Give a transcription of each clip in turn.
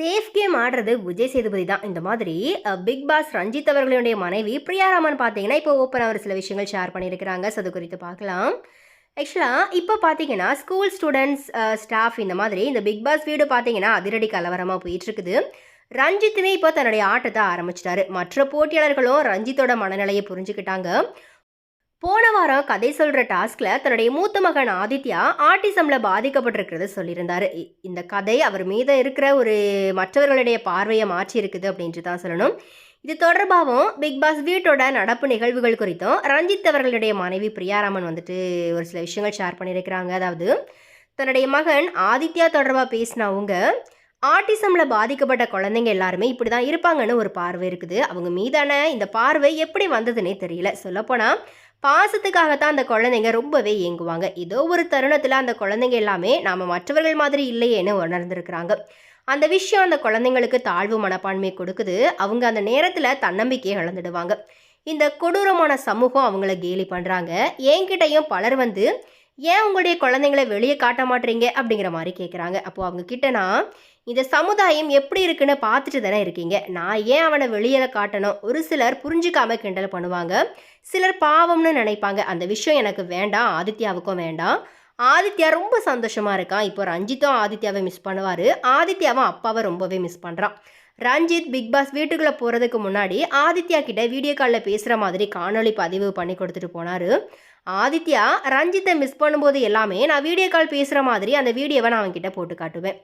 Safe game ஆடுறது விஜய் சேதுபதி தான். இந்த மாதிரி பிக் பாஸ் ரஞ்சித் அவர்களுடைய மனைவி பிரியாராமன் பார்த்தீங்கன்னா இப்போ ஓப்பன் அவர் சில விஷயங்கள் ஷேர் பண்ணியிருக்கிறாங்க. ஸோ அது குறித்து பார்க்கலாம். ஆக்சுவலாக இப்போ பார்த்தீங்கன்னா ஸ்கூல் ஸ்டூடெண்ட்ஸ் ஸ்டாஃப் இந்த மாதிரி இந்த பிக் பாஸ் வீடு பார்த்தீங்கன்னா அதிரடி கலவரமாக போயிட்டுருக்குது. ரஞ்சித்துமே இப்போ தன்னுடைய ஆட்டத்தை ஆரம்பிச்சிட்டாரு. மற்ற போட்டியாளர்களும் ரஞ்சித்தோட மனநிலையை புரிஞ்சுக்கிட்டாங்க. போன வாரம் கதை சொல்கிற டாஸ்கில் தன்னுடைய மூத்த மகன் ஆதித்யா ஆட்டிசமில் பாதிக்கப்பட்டிருக்கிறத சொல்லியிருந்தாரு. இந்த கதை அவர் மீது இருக்கிற ஒரு மற்றவர்களுடைய பார்வையை மாற்றி இருக்குது அப்படின்ட்டு தான் சொல்லணும். இது தொடர்பாகவும் பிக் பாஸ் வீட்டோட நடப்பு நிகழ்வுகள் குறித்தும் ரஞ்சித் அவர்களுடைய மனைவி பிரியாராமன் வந்துட்டு ஒரு சில விஷயங்கள் ஷேர் பண்ணியிருக்கிறாங்க. அதாவது தன்னுடைய மகன் ஆதித்யா தொடர்பாக பேசினவங்க ஆட்டிசமில் பாதிக்கப்பட்ட குழந்தைங்க எல்லாருமே இப்படி தான் இருப்பாங்கன்னு ஒரு பார்வை இருக்குது. அவங்க மீதான இந்த பார்வை எப்படி வந்ததுன்னே தெரியல. சொல்லப்போனால் பாசத்துக்காகத்தான் அந்த குழந்தைங்க ரொம்பவே ஏங்குவாங்க ஏதோ ஒரு தருணத்தில் அந்த குழந்தைங்க எல்லாமே நாம் மற்றவர்கள் மாதிரி இல்லையேன்னு உணர்ந்திருக்கிறாங்க. அந்த விஷயம் அந்த குழந்தைங்களுக்கு தாழ்வு மனப்பான்மை கொடுக்குது. அவங்க அந்த நேரத்தில் தன்னம்பிக்கையை இழந்துடுவாங்க. இந்த கொடூரமான சமூகம் அவங்கள கேலி பண்ணுறாங்க என்கிட்டையும் பலர் வந்து ஏன் உங்களுடைய குழந்தைங்களை வெளியே காட்ட மாட்டீங்க? அப்படிங்கிற மாதிரி கேட்குறாங்க அப்போது அவங்க கிட்டனா இந்த சமுதாயம் எப்படி இருக்குன்னு பார்த்துட்டு தானே இருக்கீங்க. நான் ஏன் அவனை வெளியில் காட்டணும்? ஒரு சிலர் புரிஞ்சுக்காம கிண்டல் பண்ணுவாங்க. சிலர் பாவம்னு நினைப்பாங்க. அந்த விஷயம் எனக்கு வேண்டாம். ஆதித்யாவுக்கும் வேண்டாம். ஆதித்யா ரொம்ப சந்தோஷமாக இருக்கான். இப்போ ரஞ்சித்தும் ஆதித்யாவை மிஸ் பண்ணுவார். ஆதித்யாவும் அப்பாவை ரொம்பவே மிஸ் பண்ணுறான் ரஞ்சித் பிக் பாஸ் வீட்டுக்குள்ளே போகிறதுக்கு முன்னாடி ஆதித்யா கிட்ட வீடியோ காலில் பேசுகிற மாதிரி காணொளி பதிவு பண்ணி கொடுத்துட்டு போனார். ஆதித்யா ரஞ்சித்தை மிஸ் பண்ணும்போது எல்லாமே நான் வீடியோ கால் பேசுகிற மாதிரி அந்த வீடியோவை நான் அவன்கிட்ட போட்டு காட்டுவேன்.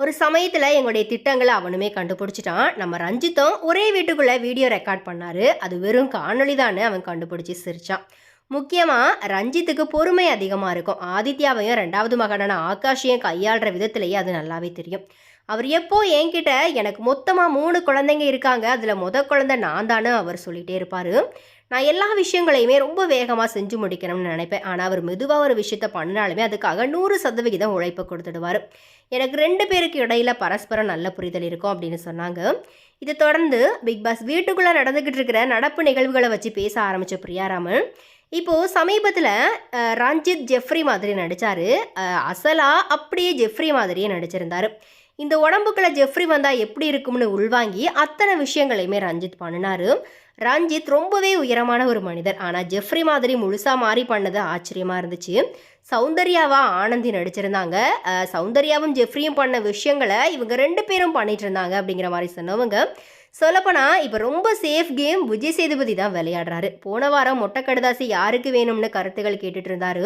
ஒரு சமயத்தில் எங்களுடைய திட்டங்களை அவனுமே கண்டுபிடிச்சிட்டான். நம்ம ரஞ்சித்தும் ஒரே வீட்டுக்குள்ளே வீடியோ ரெக்கார்ட் பண்ணார். அது வெறும் காணொலி தானே அவன் கண்டுபிடிச்சி சிரிச்சான். முக்கியமாக ரஞ்சித்துக்கு பொறுமை அதிகமாக இருக்கும். ஆதித்யாவையும் ரெண்டாவது மகனான ஆகாஷையும் கையாளுற விதத்திலேயே அது நல்லாவே தெரியும். அவர் எப்போ என்கிட்ட எனக்கு மொத்தமாக மூணு குழந்தைங்க இருக்காங்க. அதில் முத குழந்தை நான் தானே அவர் சொல்லிகிட்டே இருப்பார். நான் எல்லா விஷயங்களையுமே ரொம்ப வேகமாக செஞ்சு முடிக்கணும்னு நினைப்பேன். ஆனால் அவர் மெதுவாக ஒரு விஷயத்த பண்ணாலுமே அதுக்காக நூறு சதவிகிதம் உழைப்பை கொடுத்துடுவார். எனக்கு ரெண்டு பேருக்கு இடையில பரஸ்பரம் நல்ல புரிதல் இருக்கும் அப்படின்னு சொன்னாங்க. இதை தொடர்ந்து பிக் பாஸ் வீட்டுக்குள்ளே நடந்துக்கிட்டு இருக்கிற நடப்பு நிகழ்வுகளை வச்சு பேச ஆரம்பித்த பிரியாராமன் இப்போது சமீபத்தில் ரஞ்சித் ஜெஃப்ரி மாதிரி நடித்தார் அசலா அப்படியே ஜெஃப்ரி மாதிரியே நடிச்சிருந்தார். இந்த உடம்புக்குள்ள ஜெஃப்ரி வந்தால் எப்படி இருக்கும்னு உள்வாங்கி அத்தனை விஷயங்களையுமே ரஞ்சித் பண்ணினாரு. ரஞ்சித் ரொம்பவே உயரமான ஒரு மனிதர். ஆனால் ஜெஃப்ரி மாதிரி முழுசாக மாறி பண்ணது ஆச்சரியமாக இருந்துச்சு. சௌந்தர்யாவா ஆனந்தி நடிச்சிருந்தாங்க. சௌந்தர்யாவும் ஜெஃப்ரியும் பண்ண விஷயங்களை இவங்க ரெண்டு பேரும் பண்ணிட்டு இருந்தாங்க அப்படிங்கிற மாதிரி சொன்னவங்க. சொல்லப்போனால் இப்போ ரொம்ப சேஃப் கேம் விஜய் சேதுபதி தான் விளையாடுறாரு. போன வாரம் மொட்டை கடுதாசி யாருக்கு வேணும்னு கருத்துக்கள் கேட்டுட்டு இருந்தாரு.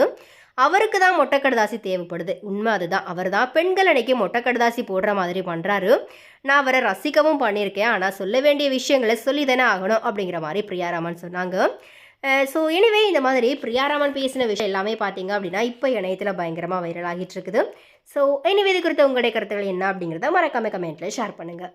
அவருக்கு தான் மொட்டை கடுதாசி தேவைப்படுது. உண்மை அதுதான். அவர் தான் பெண்கள் அன்னைக்கு மொட்டை கடுதாசி போடுற மாதிரி பண்ணுறாரு நான் அவரை ரசிக்கவும் பண்ணியிருக்கேன். ஆனால் சொல்ல வேண்டிய விஷயங்களை சொல்லி தானே ஆகணும் அப்படிங்கிற மாதிரி பிரியாராமன் சொன்னாங்க. ஸோ எனிவே இந்த மாதிரி பிரியாராமன் பேசின விஷயம் எல்லாமே பார்த்தீங்க அப்படின்னா இப்போ இணையத்தில் பயங்கரமாக வைரல் ஆகிட்டு இருக்குது. ஸோ எனிவே இது குறித்த உங்களுடைய கருத்துக்கள் என்ன அப்படிங்கிறத மறக்காம கமெண்ட்டில் ஷேர் பண்ணுங்கள்